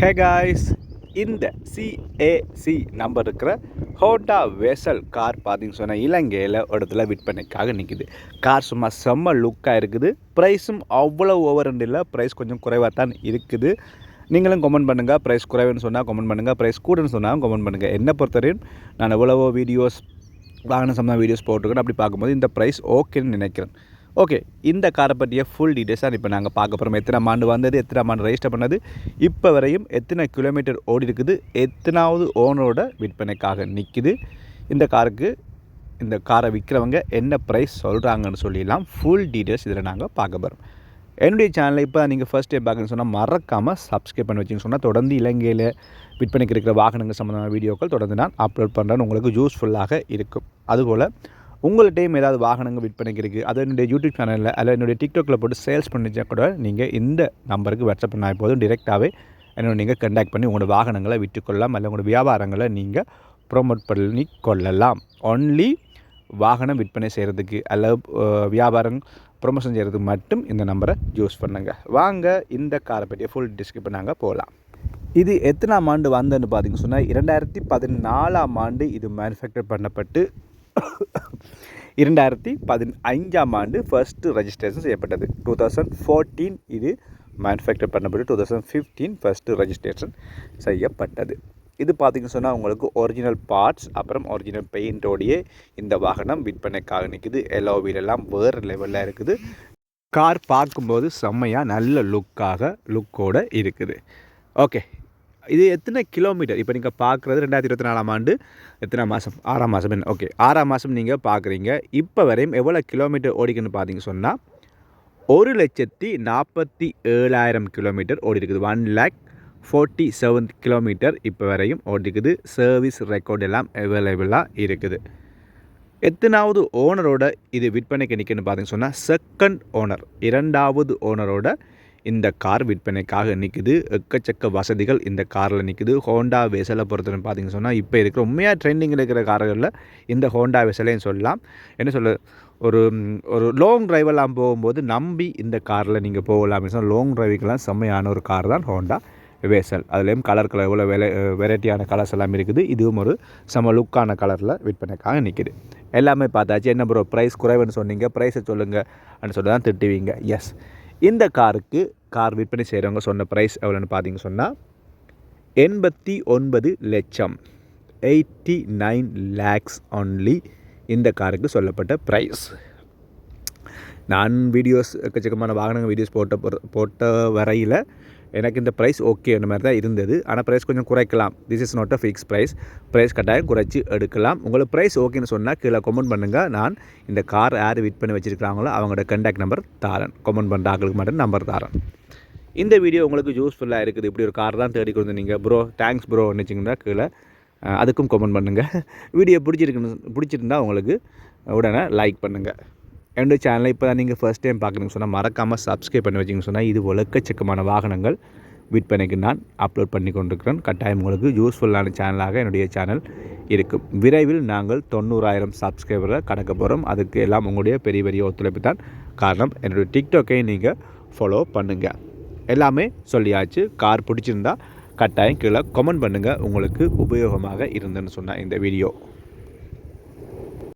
ஹே guys இந்த CAC number இருக்கிற Honda Vezel car பார்த்தீங்கன்னு சொன்னால் இலங்கையில் ஒரு இடத்துல விற்பனைக்காக நிற்கிது கார் சும்மா செம்ம லுக்காக இருக்குது. ப்ரைஸும் அவ்வளோ ஓவர் இல்லை. ப்ரைஸ் கொஞ்சம் குறைவாக தான் இருக்குது. நீங்களும் கமெண்ட் பண்ணுங்கள் ப்ரைஸ் குறைவுன்னு சொன்னால் கமெண்ட் பண்ணுங்கள் ப்ரைஸ் கூடன்னு சொன்னால் கமெண்ட் பண்ணுங்கள் என்ன பொறுத்தவரையும் நான் எவ்வளவோ வீடியோஸ் வாகன சம்பந்தம் வீடியோஸ் போட்டிருக்கேன். அப்படி பார்க்கும்போது இந்த ப்ரைஸ் ஓகேன்னு நினைக்கிறேன். ஓகே இந்த காரை பற்றிய ஃபுல் டீட்டெயில்ஸாக இப்போ நாங்கள் பார்க்க போகிறோம் எத்தனை ஆண்டு வந்தது எத்தனை ஆண்டு ரெஜிஸ்டர் பண்ணது இப்போ வரையும் எத்தனை கிலோமீட்டர் ஓடி இருக்குது எத்தனாவது ஓனரோட விற்பனைக்காக நிற்கிது இந்த காருக்கு இந்த காரை விற்கிறவங்க என்ன ப்ரைஸ் சொல்கிறாங்கன்னு சொல்லிடலாம் ஃபுல் டீட்டெயில்ஸ் இதில் நாங்கள் பார்க்க போகிறோம் என்னுடைய சேனலை இப்போ நீங்கள் ஃபஸ்ட் டைம் பார்க்கணும்னு சொன்னால் மறக்காமல் சப்ஸ்கிரைப் பண்ணி வச்சிங்க சொன்னால் தொடர்ந்து இலங்கையில் விற்பனைக்கு இருக்கிற வாகனங்கள் சம்மந்தமான வீடியோக்கள் தொடர்ந்து நான் அப்லோட் பண்ணுறேன் உங்களுக்கு யூஸ்ஃபுல்லாக இருக்கும். அதுபோல் உங்கள்கிட்டையும் ஏதாவது வாகனங்கள் விற்பனைக்கு இருக்குது. அது என்னுடைய யூடியூப் சேனலில் அல்ல என்னுடைய டிக்டாக்கில் போட்டு சேல்ஸ் பண்ணிச்சா கூட நீங்கள் இந்த நம்பருக்கு வாட்ஸ்அப் பண்ணால் போதும். டிரெக்டாகவே என்னோட நீங்கள் கண்டாக்ட் பண்ணி உங்களோட வாகனங்களை விற்றுக்கொள்ளலாம். அல்ல உங்களோட வியாபாரங்களை நீங்கள் ப்ரொமோட் பண்ணி கொள்ளலாம். ஒன்லி வாகனம் விற்பனை செய்கிறதுக்கு அல்ல வியாபாரம் ப்ரொமோஷன் செய்கிறதுக்கு மட்டும் இந்த நம்பரை யூஸ் பண்ணுங்கள் வாங்க இந்த காரை பற்றிய ஃபுல் டிஸ்கிரிப் நாங்கள் போகலாம் இது எத்தனாம் ஆண்டு வந்ததுன்னு பார்த்தீங்கன்னு சொன்னால் இரண்டாயிரத்தி பதினாலாம் ஆண்டு இது மேனுஃபேக்சர் பண்ணப்பட்டு இரண்டாயிரத்தி பதினைஞ்சாம் ஆண்டு ஃபர்ஸ்ட்டு ரெஜிஸ்ட்ரேஷன் செய்யப்பட்டது. டூ தௌசண்ட் ஃபோர்டீன் இது மேனுஃபேக்சர் பண்ணப்பட்டு two thousand fifteen first registration செய்யப்பட்டது. இது பார்த்திங்கன்னு சொன்னால் உங்களுக்கு ஒரிஜினல் பார்ட்ஸ் அப்புறம் ஒரிஜினல் பெயிண்டோடையே இந்த வாகனம் விற்பனைக்காக நிற்குது எல்லோ வீலெல்லாம் வேறு லெவலில் இருக்குது. கார் பார்க்கும்போது செம்மையாக நல்ல லுக்காக லுக்கோடு இருக்குது. ஓகே இது எத்தனை கிலோமீட்டர் இப்போ நீங்கள் பார்க்குறது ரெண்டாயிரத்தி இருபத்தி நாலாம் ஆண்டு. எத்தனை மாதம் ஆறாம் மாதம் என்ன? ஓகே ஆறாம் மாதம் நீங்கள் பார்க்குறீங்க இப்போ வரையும் எவ்வளோ கிலோமீட்டர் ஓடிக்குன்னு பார்த்தீங்க சொன்னால் ஒரு லட்சத்தி நாற்பத்தி ஏழாயிரம் கிலோமீட்டர் ஓடி இருக்குது one lakh forty seven kilometre இப்போ வரையும் ஓடிக்குது சர்வீஸ் ரெக்கார்ட் எல்லாம் அவைலபிளாக இருக்குது. எத்தனாவது ஓனரோட இது விற்பனைக்கு நிற்கன்னு பார்த்தீங்கன்னு சொன்னால் செகண்ட் ஓனர் இரண்டாவது ஓனரோட இந்த கார் விற்பனைக்காக நிற்குது எக்கச்சக்க வசதிகள் இந்த காரில் நிற்குது ஹோண்டா வெசலை பொறுத்தவரை பார்த்தீங்கன்னு சொன்னால் இப்போ இருக்கிற உண்மையாக ட்ரெண்டிங்கில் இருக்கிற கார்களில் இந்த ஹோண்டா வெசலையும் சொல்லலாம். என்ன சொல்ல ஒரு ஒரு லாங் ட்ரைவெல்லாம் போகும்போது நம்பி இந்த காரில் நீங்கள் போகலாம் சொன்னால் லாங் ட்ரைவுக்கெல்லாம் செம்மையான ஒரு கார் தான் ஹோண்டா வேசல். அதுலேயும் கலர் கலர் எவ்வளோ வெலை வெரைட்டியான கலர்ஸ் எல்லாம் இருக்குது. இதுவும் ஒரு செம லுக்கான கலரில் விற்பனைக்காக நிற்கிது எல்லாமே பார்த்தாச்சு. என்ன ப்ரோ ப்ரைஸ் குறைவுன்னு சொன்னீங்க. ப்ரைஸை சொல்லுங்கள் அப்படின்னு சொல்லி தான் திட்டுவீங்க. எஸ் இந்த காருக்கு கார் விற்பனை செய்கிறவங்க சொன்ன ப்ரைஸ் எவ்வளோன்னு பார்த்தீங்க சொன்னால் எண்பத்தி ஒன்பது லட்சம். எயிட்டி நைன் லேக்ஸ் ஒன்லி இந்த காருக்கு சொல்லப்பட்ட ப்ரைஸ் நான் வீடியோஸ் எக்கச்சக்கமான வாகனங்கள் வீடியோஸ் போட்ட போட்ட வரையில் எனக்கு இந்த ப்ரைஸ் ஓகே அந்த மாதிரி தான் இருந்தது. ஆனால் ப்ரைஸ் கொஞ்சம் குறைக்கலாம். This is not a fix price price கட்டாயம் குறைச்சி எடுக்கலாம். உங்களுக்கு ப்ரைஸ் ஓகேன்னு சொன்னால் கீழே கமெண்ட் பண்ணுங்கள் நான் இந்த கார் யார் விட் பண்ணி வச்சுருக்காங்களோ அவங்களோட கண்டாக்ட் நம்பர் தாரன். கமெண்ட் பண்ணுற ஆக்களுக்கு மட்டும் நம்பர் தாரன். இந்த வீடியோ உங்களுக்கு யூஸ்ஃபுல்லாக இருக்குது. இப்படி ஒரு கார் தான் தேடி கொடுத்து நீங்கள் ப்ரோ தேங்க்ஸ் ப்ரோ நினச்சிங்கன்னா கீழே அதுக்கும் கமெண்ட் பண்ணுங்கள் வீடியோ பிடிச்சிருக்குன்னு பிடிச்சிருந்தா உங்களுக்கு உடனே லைக் பண்ணுங்கள் என்னுடைய சேனலை இப்போ தான் நீங்கள் ஃபஸ்ட் டைம் பார்க்குறீங்க சொன்னால் மறக்காமல் சப்ஸ்கிரைப் பண்ணி வச்சிங்க சொன்னால் இது ஒழுக்கச்சக்கமான வாகனங்கள். விற்பனைக்கு நான் அப்லோட் பண்ணி கொண்டிருக்கிறேன். கட்டாயம் உங்களுக்கு யூஸ்ஃபுல்லான சேனலாக என்னுடைய சேனல் இருக்கும். விரைவில் நாங்கள் தொண்ணூறாயிரம் சப்ஸ்கிரைபரை கடக்க போகிறோம் அதுக்கு எல்லாம் உங்களுடைய பெரிய பெரிய ஒத்துழைப்பு தான் காரணம். என்னுடைய டிக்டாக்கையும் நீங்கள் ஃபாலோ பண்ணுங்கள் எல்லாமே சொல்லியாச்சு. கார் பிடிச்சிருந்தா கட்டாயம் கீழே கமெண்ட் பண்ணுங்கள் உங்களுக்கு உபயோகமாக இருந்துன்னு சொன்னால் இந்த வீடியோ